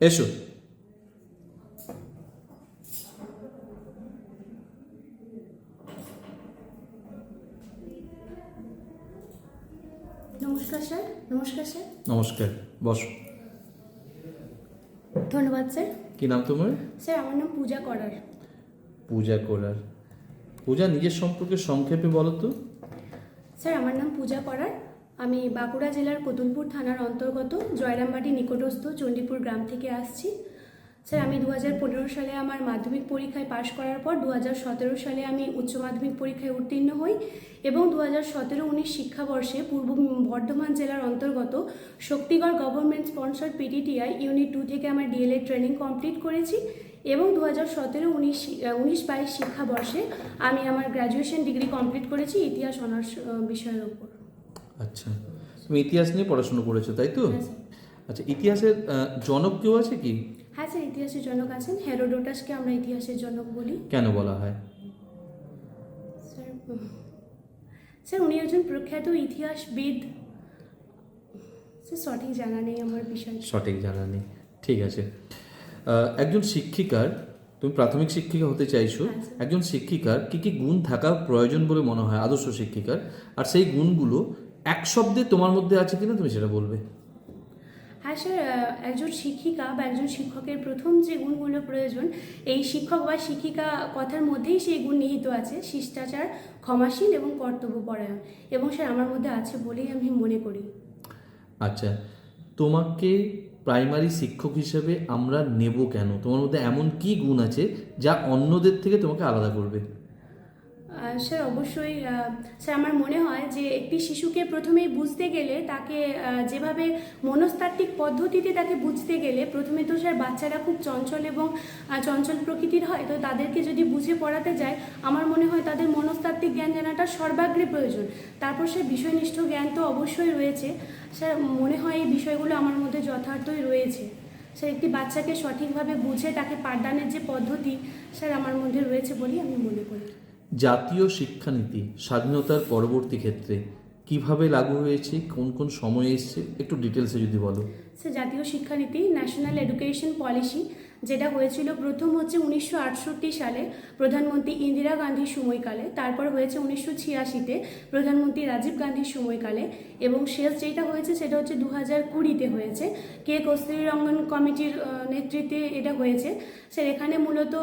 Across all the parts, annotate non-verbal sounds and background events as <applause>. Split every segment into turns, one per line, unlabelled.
এসো।
নমস্কার স্যার নমস্কার স্যার।
নমস্কার বসো।
ধন্যবাদ স্যার।
কি নাম তোমার?
স্যার আমার নাম পূজা করার।
পূজা করার। পূজা নিজের সম্পর্কে সংক্ষেপে বলো তো।
স্যার আমার নাম পূজা করার। আমি বাঁকুড়া জেলার কতুলপুর থানার অন্তর্গত জয়রামবাটি নিকটস্থ চণ্ডীপুর গ্রাম থেকে আসছি। স্যার, আমি দু হাজার পনেরো সালে আমার মাধ্যমিক পরীক্ষায় পাশ করার পর দু হাজার সতেরো সালে আমি উচ্চ মাধ্যমিক পরীক্ষায় উত্তীর্ণ হই এবং দু হাজার সতেরো উনিশ শিক্ষাবর্ষে পূর্ব বর্ধমান জেলার অন্তর্গত Shaktigarh government sponsor PTTI unit two থেকে আমার ডিএলএড ট্রেনিং কমপ্লিট করেছি এবং দু হাজার সতেরো উনিশ উনিশ বাইশ শিক্ষাবর্ষে আমি আমার গ্র্যাজুয়েশন ডিগ্রি কমপ্লিট করেছি ইতিহাস অনার্স বিষয়ের ওপর।
আচ্ছা তুমি ইতিহাস নিয়ে পড়াশোনা করেছ তাই তো?
হ্যাঁ,
আচ্ছা ইতিহাসের জনক কেউ আছে কি?
হ্যাঁ স্যার ইতিহাসের জনক আছেন। হেরোডোটাসকে আমরা ইতিহাসের জনক বলি।
কেন বলা হয়?
স্যার স্যার উনি একজন প্রখ্যাত ইতিহাসবিদ। সঠিক জানা নেই আমার বিষয়
সঠিক জানা নেই ঠিক আছে। একজন শিক্ষিকার তুমি প্রাথমিক শিক্ষিকা হতে চাইছো
হ্যাঁ,
একজন শিক্ষিকার কি কি গুণ থাকা প্রয়োজন বলে মনে হয়? আদর্শ শিক্ষিকার। আর সেই গুণগুলো এক শব্দে তোমার মধ্যে আছে কিনা তুমি সেটা বলবে।
হ্যাঁ স্যার একজন শিক্ষিকা বা একজন শিক্ষকের প্রথম যে গুণগুলো প্রয়োজন এই শিক্ষক বা শিক্ষিকা কথার মধ্যেই সেই গুণ নিহিত আছে শিষ্টাচার ক্ষমাশীল এবং কর্তব্যপরায়ণ। এবং স্যার আমার মধ্যে আছে বলেই আমি মনে করি।
আচ্ছা তোমাকে প্রাইমারি শিক্ষক হিসেবে আমরা নেব কেন? তোমার মধ্যে এমন কি গুণ আছে যা অন্যদের থেকে তোমাকে আলাদা করবে?
স্যার, অবশ্যই স্যার, আমার মনে হয় যে একটি শিশুকে প্রথমেই বুঝতে গেলে তাকে যেভাবে মনস্তাত্ত্বিক পদ্ধতিতে তাকে বুঝতে গেলে, প্রথমে তো স্যার বাচ্চারা খুব চঞ্চল এবং চঞ্চল প্রকৃতির হয়, তো তাদেরকে যদি বুঝে পড়াতে যায়, আমার মনে হয় তাদের মনস্তাত্ত্বিক জ্ঞান জানাটা সর্বাগ্রে প্রয়োজন। তারপর সে বিষয়নিষ্ঠ জ্ঞান তো অবশ্যই রয়েছে। স্যার, মনে হয় এই বিষয়গুলো আমার মধ্যে যথার্থই রয়েছে। স্যার, একটি বাচ্চাকে সঠিকভাবে বুঝে তাকে পাঠদানের যে পদ্ধতি, স্যার, আমার মধ্যে রয়েছে বলেই আমি মনে করি।
জাতীয় শিক্ষানীতি স্বাধীনতার পরবর্তী ক্ষেত্রে কীভাবে লাগু হয়েছে, কোন কোন সময়ে এসছে, একটু ডিটেলসে যদি বলো।
সে জাতীয় শিক্ষানীতি ন্যাশনাল এডুকেশন পলিসি যেটা হয়েছিল প্রথম হচ্ছে উনিশশো আটষট্টি সালে প্রধানমন্ত্রী ইন্দিরা গান্ধীর সময়কালে, তারপর হয়েছে উনিশশো ছিয়াশিতে প্রধানমন্ত্রী রাজীব গান্ধীর সময়কালে এবং শেষ যেটা হয়েছে সেটা হচ্ছে দু হাজার কুড়িতে হয়েছে। কে কস্তুরী রঙ্গন কমিটির নেতৃত্বে এটা হয়েছে। স্যার, এখানে মূলত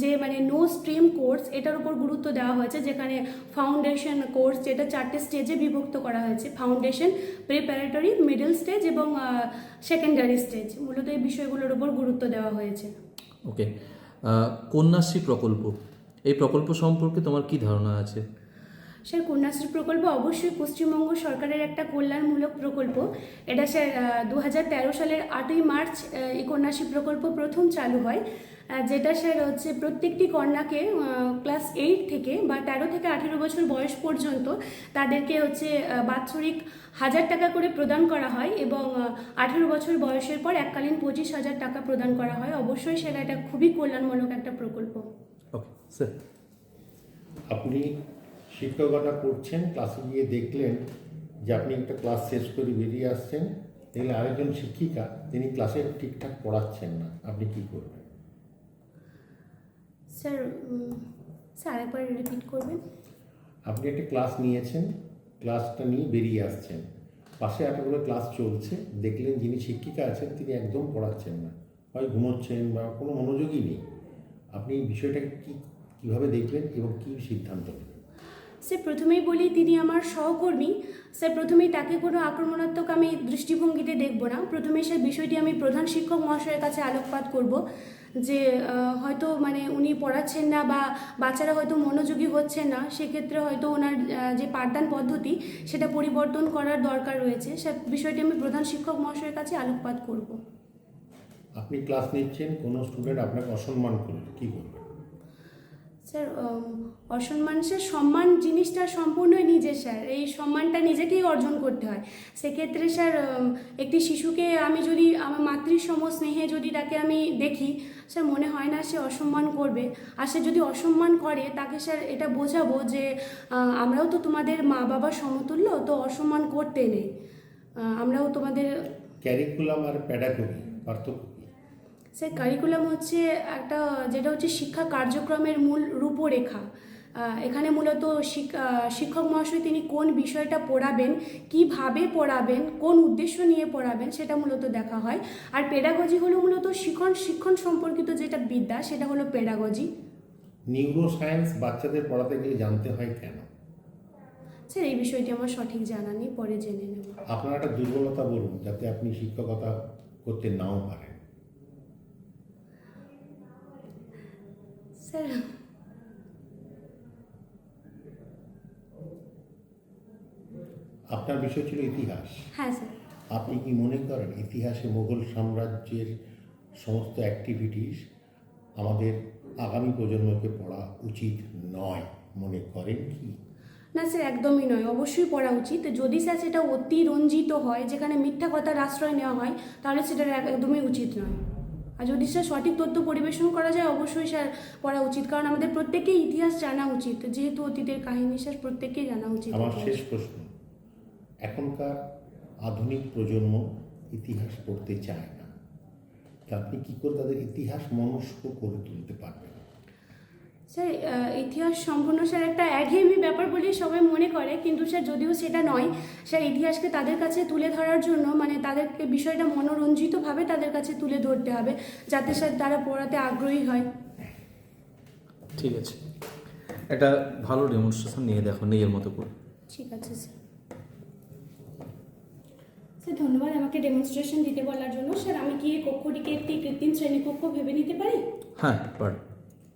যে মানে নো স্ট্রিম কোর্স এটার উপর গুরুত্ব দেওয়া হয়েছে, যেখানে ফাউন্ডেশন কোর্স যেটা চারটে স্টেজে বিভক্ত করা হয়েছে। ফাউন্ডেশন প্রিপারেটরি মিডল স্টেজ এবং সেকেন্ডারি স্টেজ মূলত এই বিষয়গুলোর উপর গুরুত্ব দেওয়া হয়েছে।
ওকে কন্যাশ্রী প্রকল্প। এই প্রকল্প সম্পর্কে তোমার কি ধারণা আছে?
স্যার কন্যাশ্রী প্রকল্প অবশ্যই পশ্চিমবঙ্গ সরকারের একটা কল্যাণমূলক প্রকল্প। এটা স্যার দু হাজার তেরো সালের আটই মার্চ এই কন্যাশ্রী প্রকল্প প্রথম চালু হয়। যেটা স্যার হচ্ছে প্রত্যেকটি কন্যাকে ক্লাস এইট থেকে বা তেরো থেকে আঠেরো বছর বয়স পর্যন্ত তাদেরকে হচ্ছে বাৎসরিক হাজার টাকা করে প্রদান করা হয় এবং আঠেরো বছর বয়সের পর এককালীন পঁচিশ হাজার টাকা প্রদান করা হয়। অবশ্যই সেটা এটা খুবই কল্যাণমূলক একটা প্রকল্প।
স্যার
আপনি শিক্ষকতা করছেন ক্লাসে গিয়ে দেখলেন যে আপনি একটা ক্লাস শেষ করে বেরিয়ে আসছেন দেখলে আরেকজন শিক্ষিকা তিনি ক্লাসে ঠিকঠাক পড়াচ্ছেন না। আপনি কি করবেন?
স্যার স্যার একবার রিপিট করবেন?
আপনি একটা ক্লাস নিয়েছেন ক্লাসটা নিয়ে বেরিয়ে আসছেন। পাশে এতগুলো ক্লাস চলছে দেখলেন যিনি শিক্ষিকা আছেন তিনি একদম পড়াচ্ছেন না। হয় ঘুমোচ্ছেন বা কোনো মনোযোগই নেই। আপনি বিষয়টাকে কি কীভাবে দেখলেন এবং কী সিদ্ধান্ত নেবেন
স্যার প্রথমেই বলি তিনি আমার সহকর্মী। স্যার প্রথমেই তাকে কোনো আক্রমণাত্মক আমি দৃষ্টিভঙ্গিতে দেখব না। প্রথমে সে বিষয়টি আমি প্রধান শিক্ষক মহাশয়ের কাছে আলোকপাত করব যে হয়তো মানে উনি পড়াচ্ছেন না বা বাচ্চারা হয়তো মনোযোগী হচ্ছে না, সেক্ষেত্রে হয়তো ওনার যে পাঠদান পদ্ধতি সেটা পরিবর্তন করার দরকার রয়েছে। সে বিষয়টি আমি প্রধান শিক্ষক মহাশয়ের কাছে আলোকপাত করব।
আপনি ক্লাস নিচ্ছেন, কোনো স্টুডেন্ট আপনাকে অসম্মান করলে কী করবেন
স্যার অসম্মান, স্যার, সম্মান জিনিসটা সম্পূর্ণই নিজে স্যার। এই সম্মানটা নিজেকেই অর্জন করতে হয়। সেক্ষেত্রে, স্যার একটি শিশুকে আমি যদি, আমার মাতৃসম স্নেহে যদি তাকে আমি দেখি, স্যার, মনে হয় না সে অসম্মান করবে। আর সে যদি অসম্মান করে, তাকে, স্যার, এটা বোঝাবো যে আমরাও তো তোমাদের মা বাবার সমতুল্য, তো অসম্মান করতে নেই। আমরাও তোমাদের
ক্যারিকুলাম আর প্যাডাগোগি পার্থক্য।
স্যার কারিকুলাম হচ্ছে একটা যেটা হচ্ছে শিক্ষা কার্যক্রমের মূল রূপরেখা। এখানে মূলত শিক- শিক্ষক মহাশয় তিনি কোন বিষয়টা পড়াবেন কীভাবে পড়াবেন কোন উদ্দেশ্য নিয়ে পড়াবেন সেটা মূলত দেখা হয়। আর পেডাগজি হলো মূলত শিক্ষণ শিক্ষণ সম্পর্কিত যেটা বিদ্যা সেটা হলো পেডাগজি
নিউরো সায়েন্স বাচ্চাদের পড়াতে গেলে জানতে হয় কেন?
স্যার এই বিষয়টি আমার সঠিক জানা নেই পরে জেনে নেব।
আপনার একটা দুর্বলতা বলুন যাতে আপনি শিক্ষকতা করতে নাও পারেন।
স্যার
আপনার বিষয় ছিল ইতিহাস।
হ্যাঁ স্যার।
আপনি কি মনে করেন ইতিহাসে মুঘল সাম্রাজ্যের সমস্ত অ্যাক্টিভিটিস আমাদের আগামী প্রজন্মকে পড়া উচিত নয়? মনে করেন কি?
না স্যার একদমই নয়। অবশ্যই পড়া উচিত। যদি স্যার সেটা অতিরঞ্জিত হয় যেখানে মিথ্যা কথার আশ্রয় নেওয়া হয় তাহলে সেটা একদমই উচিত নয়। আর যদি স্যার সঠিক তথ্য পরিবেশন করা যায়, অবশ্যই স্যার পড়া উচিত। কারণ আমাদের প্রত্যেকেই ইতিহাস জানা উচিত। যেহেতু অতীতের কাহিনী স্যার প্রত্যেকেই জানা উচিত।
আমার শেষ প্রশ্ন। এখনকার আধুনিক প্রজন্ম ইতিহাস পড়তে চায় না। আপনি কী করে তাদের ইতিহাস মনস্ক করে তুলতে পারবেন?
স্যার ইতিহাস সম্পূর্ণ স্যার একটা একঘেয়েমি ব্যাপার বলে সবাই মনে করে কিন্তু স্যার যদিও সেটা নয় স্যার ইতিহাসকে তাদের কাছে তুলে ধরার জন্য মানে তাদেরকে বিষয়টা মনোরঞ্জিতভাবে তাদের কাছে তুলে ধরতে হবে যাতে স্যার তারা পড়াতে আগ্রহী হয়।
ঠিক আছে। একটা ভালো ডেমনস্ট্রেশন নিয়ে দেখো নিজের মতো করে।
ঠিক আছে স্যার। স্যার ধন্যবাদ আমাকে ডেমনস্ট্রেশন দিতে বলার জন্য। স্যার আমি কি এই কক্ষটিকে একটি কৃত্রিম শ্রেণীকক্ষ ভেবে নিতে পারি?
হ্যাঁ পারো।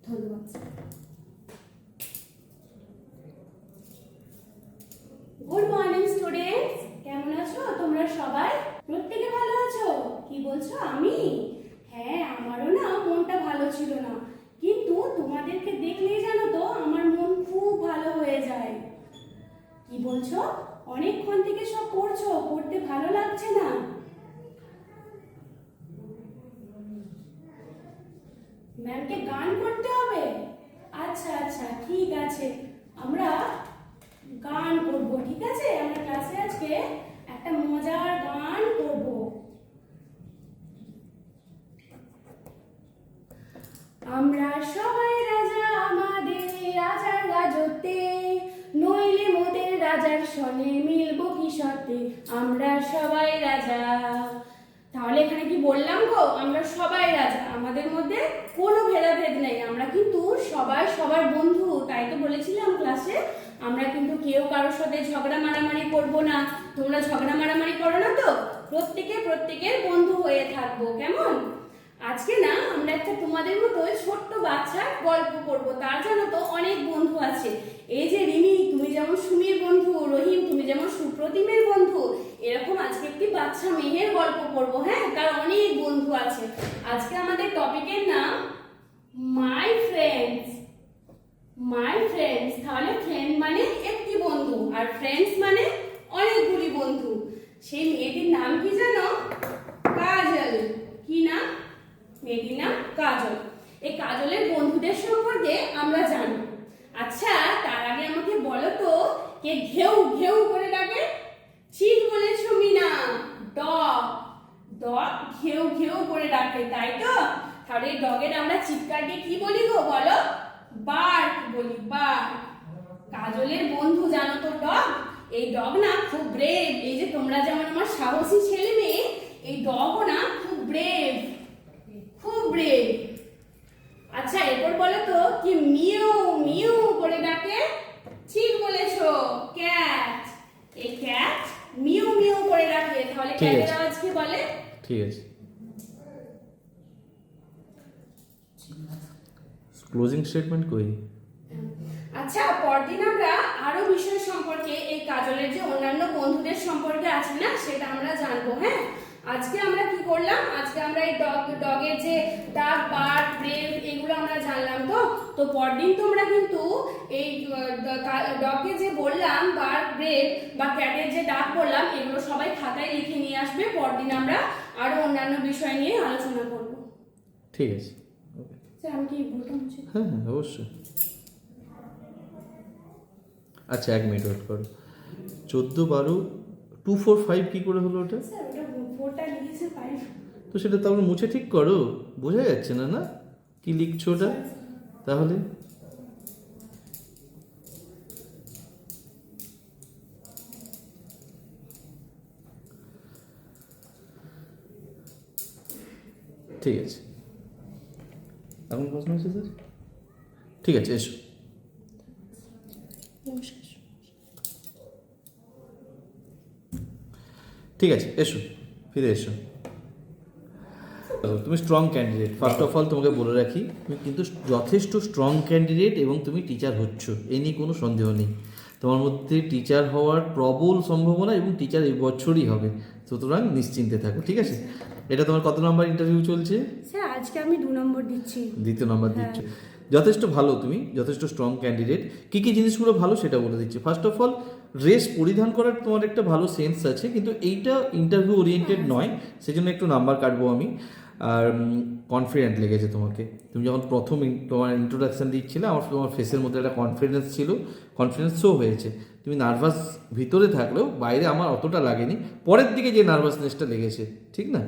ধন্যবাদ গুড মর্নিং স্টুডেন্টস কেমন আছো? তোমরা সবাই? প্রত্যেকে ভালো আছো? কি বলছো আমি? হ্যাঁ আমারও না মনটা ভালো ছিল না। কিন্তু তোমাদেরকে দেখলেই জানো তো, আমার মন খুব ভালো হয়ে যায়। কি বলছো? অনেকক্ষণ থেকে সব পড়ছো, পড়তে ভালো লাগছে না? ম্যামকে গান করতে হবে? আচ্ছা আচ্ছা ঠিক আছে। আমরা গান করব, ঠিক আছে? আমরা ক্লাসে আজকে একটা মজার গান করব। আমরা সবাই রাজা, আমাদের রাজার রাজত্বে, নইলে মোদের রাজার সনে মিলবো কি শর্তে আমরা সবাই রাজা। তাহলে এখানে কি বললাম গো? আমরা সবাই আমাদের মধ্যে কোনো ভেদাভেদ নেই। আমরা কিন্তু সবাই সবার বন্ধু, তাই তো বলেছিলাম ক্লাসে আমরা কিন্তু কেউ কারোর সাথে ঝগড়া মারামারি করব না। তোমরা ঝগড়া মারামারি করো না তো। প্রত্যেকে প্রত্যেকের বন্ধু হয়ে থাকব। কেমন? আজকে না আমরা একটা তোমাদের মতো ছোট্ট বাচ্চার গল্প করব। তার জানো তো অনেক বন্ধু আছে। এই যে রিমি, তুমি যেমন সুমির বন্ধু, রহিম, তুমি যেমন সুপ্রতিমের বন্ধু, এরকম আজকে একটি বাচ্চা মেয়ের গল্প করব হ্যাঁ? তার অনেক বন্ধু আছে। আজকে আমাদের টপিকের নাম মাই ফ্রেন্ডস মাই ফ্রেন্ডস তাহলে ফ্রেন্ড মানে একটি বন্ধু, আর ফ্রেন্ডস মানে অনেকগুলি বন্ধু। সেই মেয়েটির নাম কি জানো কাজল কি নাম মেয়েটির নাম কাজল। এই কাজলের বন্ধুদের সম্পর্কে আমরা জানি। আচ্ছা তার আগে আমাকে বলো তো, কে ঘেউ ঘেউ করে ডাকে? ঠিক বলেছ, মিনা। ডগ ডগ ঘেউ ঘেউ করে ডাকে, তাই তো? তাহলে ডগের আমরা চিৎকার দিয়ে কি বলি গো, বলো? বার্ক বলি, বার্ক। কাজলের বন্ধু, জানো তো ডগ? এই ডগ না খুব ব্রেভ এই যে তোমরা যেমন আমার সাহসী ছেলে মেয়ে, এই ডগও না খুব ব্রেভ খুব আচ্ছা এরপর বলো তো কি মিউ মিউ করে ডাকে? ঠিক বলেছ ক্যাট। এই ক্যাট মিউ মিউ করে ডাকে তাহলে ক্যাটের আওয়াজ কি বলে?
ঠিক আছে। ক্লোজিং স্টেটমেন্ট কই?
আচ্ছা পরদিন আমরা আরও বিষয় সম্পর্কে এই কাজলের যে অন্যান্য বন্ধুদের সম্পর্কে আছে না সেটা আমরা জানব হ্যাঁ? আজকে আমরা কি করলাম? আজকে আমরা এই ডগ ডগের যে ডাক বার্ড ব্রেভ এগুলো আমরা জানলাম তো? তো পরদিন তোমরা কিন্তু এই ডগকে যে বললাম বার্ড ব্রেভ বা ক্যাটের যে ডাক বললাম এগুলো সবাই খাতায় লিখে নিয়ে আসবে। পরদিন আমরা আরও অন্যান্য বিষয় নিয়ে আলোচনা করব।
ঠিক আছে।
আমি কি বলতাম
হ্যাঁ হ্যাঁ অবশ্যই। আচ্ছা এক মিনিট ওয়েট করো। চোদ্দ বারো টু ফোর ফাইভ কী করে হলো ওটা?
ওটা লিখেছে ফাইভ
তো সেটা তাহলে মুছে ঠিক করো। বোঝা যাচ্ছে না না? কি লিখছো ওটা? তাহলে? ঠিক আছে। এখন প্রশ্ন আছে স্যার? ঠিক আছে এসো। ঠিক আছে এসো। ফিরে এসো তুমি strong candidate first of all তোমাকে বলে রাখি তুমি কিন্তু যথেষ্ট স্ট্রং ক্যান্ডিডেট এবং তুমি টিচার হচ্ছ। এ নিয়ে কোনো সন্দেহ নেই। তোমার মধ্যে টিচার হওয়ার প্রবল সম্ভাবনা এবং টিচার এই বছরই হবে। সুতরাং নিশ্চিন্তে থাকো ঠিক আছে? এটা তোমার কত নাম্বার ইন্টারভিউ চলছে?
স্যার আজকে আমি দু নম্বর দিচ্ছি।
দ্বিতীয় নাম্বার দিচ্ছ। যথেষ্ট ভালো তুমি যথেষ্ট স্ট্রং ক্যান্ডিডেট কী কী জিনিসগুলো ভালো সেটা বলে দিচ্ছি। ফার্স্ট অফ অল ড্রেস পরিধান করার তোমার একটা ভালো সেন্স আছে, কিন্তু এইটা ইন্টারভিউ ওরিয়েন্টেড নয়, সেজন্য একটু নাম্বার কাটবো আমি। আর কনফিডেন্ট লেগেছে তোমাকে। তুমি যখন প্রথম তোমার ইন্ট্রোডাকশন দিচ্ছিলে, আমার, তোমার ফেসের মধ্যে একটা কনফিডেন্স ছিল কনফিডেন্স শো হয়েছে। তুমি নার্ভাস ভিতরে থাকলেও বাইরে আমার অতটা লাগেনি। পরের দিকে যে নার্ভাসনেসটা লেগেছে, ঠিক না?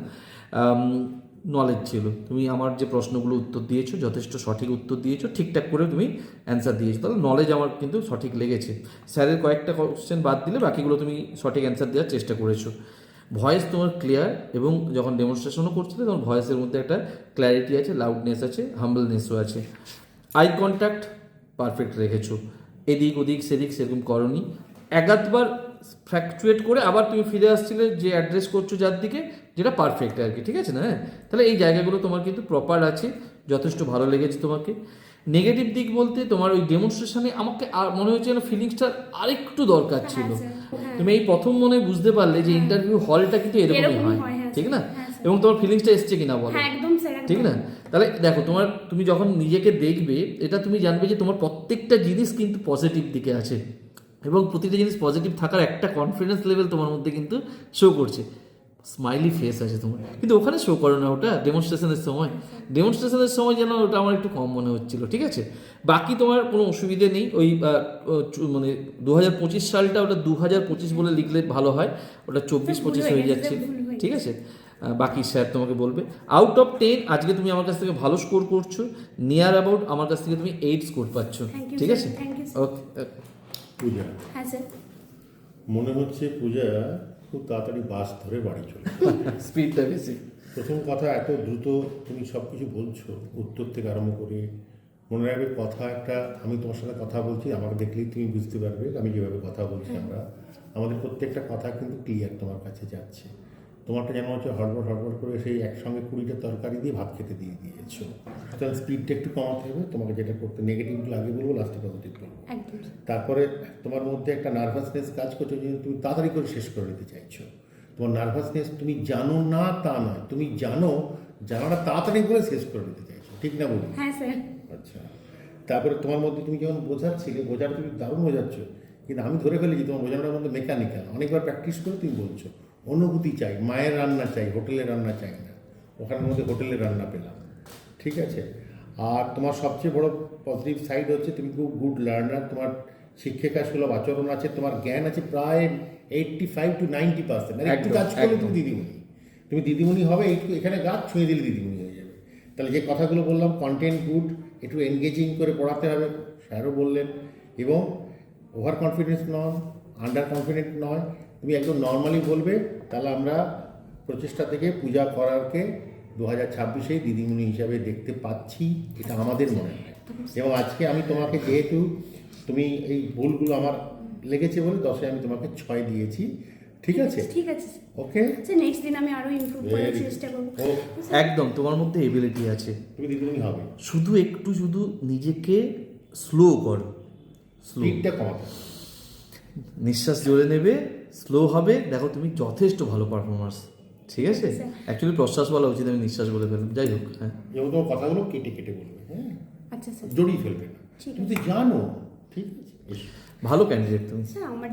নলেজ ছিল। তুমি আমার যে প্রশ্নগুলো উত্তর দিয়েছ, যথেষ্ট সঠিক উত্তর দিয়েছ, ঠিকঠাক করে তুমি অ্যান্সার দিয়েছ। তাহলে নলেজ আমার কিন্তু সঠিক লেগেছে। স্যারের কয়েকটা কোশ্চেন বাদ দিলে বাকিগুলো তুমি সঠিক অ্যান্সার দেওয়ার চেষ্টা করেছ। ভয়েস তোমার ক্লিয়ার এবং যখন ডেমনস্ট্রেশনও করছিলে, তখন ভয়েসের মধ্যে একটা ক্ল্যারিটি আছে লাউডনেস আছে হাম্বলনেসও আছে। আই কন্ট্যাক্ট পারফেক্ট রেখেছো। এদিক ওদিক, সেদিক সেরকম করনি। একাধবার ফ্র্যাকচুয়েট করে আবার তুমি ফিরে আসছিলে যে অ্যাড্রেস করছ যার দিকে যেটা পারফেক্ট আর কি ঠিক আছে না? হ্যাঁ তাহলে এই জায়গাগুলো তোমার কিন্তু প্রপার আছে যথেষ্ট ভালো লেগেছে তোমাকে। নেগেটিভ দিক বলতে তোমার ওই ডেমনস্ট্রেশনে আমাকে আর মনে হচ্ছে যেন ফিলিংসটা আরেকটু দরকার ছিল।
হ্যাঁ, স্যার, হ্যাঁ।
তুমি এই প্রথম মনে হয় বুঝতে পারলে যে ইন্টারভিউ হলটা কিন্তু এরকমই হয়
হয়, হ্যাঁ,
ঠিক না?
হ্যাঁ,
এবং তোমার ফিলিংসটা এসছে কিনা বলো?
হ্যাঁ।
ঠিক না? তাহলে দেখো তোমার তুমি যখন নিজেকে দেখবে এটা তুমি জানবে যে তোমার প্রত্যেকটা জিনিস কিন্তু পজিটিভ দিকে আছে। এবং প্রতিটা জিনিস পজিটিভ থাকার একটা কনফিডেন্স লেভেল তোমার মধ্যে কিন্তু শো করছে। স্মাইলি ফেস আছে তোমার। কিন্তু ওখানে শো করো না ওটা ডেমনস্ট্রেশনের সময়। ডেমনস্ট্রেশনের সময় যেন ওটা আমার একটু কম মনে হচ্ছিল ঠিক আছে? বাকি তোমার কোনো অসুবিধে নেই ওই মানে দু হাজার পঁচিশ সালটা ওটা দু হাজার পঁচিশ বলে লিখলে ভালো হয় ওটা চব্বিশ পঁচিশ
হয়ে
হয়ে যাচ্ছে ঠিক আছে? বাকি স্যার তোমাকে বলবে। আউট অফ টেন আজকে তুমি আমার কাছ থেকে ভালো স্কোর করছ নিয়ার অ্যাবাউট আমার কাছ থেকে তুমি এইট স্কোর পাচ্ছ ঠিক আছে?
ওকে
ওকে
পূজা।
হ্যাঁ স্যার।
মনে হচ্ছে পূজা খুব তাড়াতাড়ি বাস ধরে বাড়ি চলে
স্পিডটা <laughs> বেশি।
প্রথম কথা এত দ্রুত তুমি সব কিছু বলছো উত্তর থেকে আরম্ভ করে মনে রাখবে কথা একটা আমি তোমার সাথে কথা বলছি আমাকে দেখলেই তুমি বুঝতে পারবে আমি যেভাবে কথা বলছি আমরা। আমাদের প্রত্যেকটা কথা কিন্তু ক্লিয়ার তোমার কাছে যাচ্ছে। তোমারটা যেন হচ্ছে হড়বড় হড়বড় করে সেই একসঙ্গে কুড়িটা তরকারি দিয়ে ভাত খেতে দিয়ে দিয়েছ। সুতরাং স্পিডটা একটু কমাতে হবে। তোমাকে যেটা করতে নেগেটিভগুলো আগে বলব লাস্টে পজিটিভ বলব। তারপরে তোমার মধ্যে একটা নার্ভাসনেস কাজ করছে যে তুমি তাড়াতাড়ি করে শেষ করে নিতে চাইছো। তোমার নার্ভাসনেস তুমি জানো না তা নয় তুমি জানো জানাটা তাড়াতাড়ি করে শেষ করে নিতে চাইছো। ঠিক না বলি?
হ্যাঁ স্যার।
আচ্ছা। তারপরে তোমার মধ্যে তুমি যখন বোঝাচ্ছিলে বোঝাটা তুমি দারুণ বোঝাচ্ছ। কিন্তু আমি ধরে ফেলেছি তোমার বোঝানোটার মধ্যে মেকানিক্যাল অনেকবার প্র্যাকটিস করে তুমি বলছো। অনুভূতি চাই মায়ের রান্না চাই হোটেলের রান্না চাই না। ওখানের মধ্যে হোটেলের রান্না পেলাম। ঠিক আছে? আর তোমার সবচেয়ে বড় পজিটিভ সাইড হচ্ছে তুমি খুব গুড লার্নার তোমার শিক্ষিকা সুলভ আচরণ আছে তোমার জ্ঞান আছে প্রায় eighty five to ninety percent একটু
একদম,
কাজ করলে তুমি দিদিমণি। তুমি দিদিমণি হবে একটু এখানে গাছ ছুঁয়ে দিলে দিদিমণি হয়ে যাবে। তাহলে যে কথাগুলো বললাম কন্টেন্ট গুড একটু এনগেজিং করে পড়াতে হবে স্যারও বললেন। এবং ওভার কনফিডেন্স নয় আন্ডার কনফিডেন্ট নয় তুমি একদম নর্মালি বলবে তাহলে আমরা প্রচেষ্টা থেকে পূজা করারকে দু হাজার ছাব্বিশে দিদিমণি হিসাবে দেখতে পাচ্ছি এটা আমাদের মনে হয়। এবং আজকে আমি তোমাকে যেহেতু তুমি এই ভুলগুলো আমার লেগেছে বলে দশে আমি তোমাকে ছয় দিয়েছি ঠিক আছে?
ঠিক আছে
ওকে
স্যার নেক্সট দিন আমি আরও ইমপ্রুভ করার চেষ্টা করব।
একদম তোমার মধ্যে এবিলিটি আছে।
তুমি দিদিমণি হবে।
শুধু একটু শুধু নিজেকে স্লো করো। স্লো
স্পিডটা কমাতে
নিঃশ্বাস জোরে নেবে স্লো হবে। দেখো তুমি যথেষ্ট ভালো পারফরমেন্স ঠিক আছে? অ্যাকচুয়ালি প্রশ্বাস বলা উচিত আমি নিঃশ্বাস বলে ফেললাম। যাই হোক হ্যাঁ।
যেহেতু কথাগুলো কেটে কেটে বলবে হ্যাঁ?
আচ্ছা স্যার।
জড়িয়ে ফেলবে না। তুমি তো জানো ঠিক আছে?
ভালো ক্যান্ডিডেট তুমি।
স্যার আমার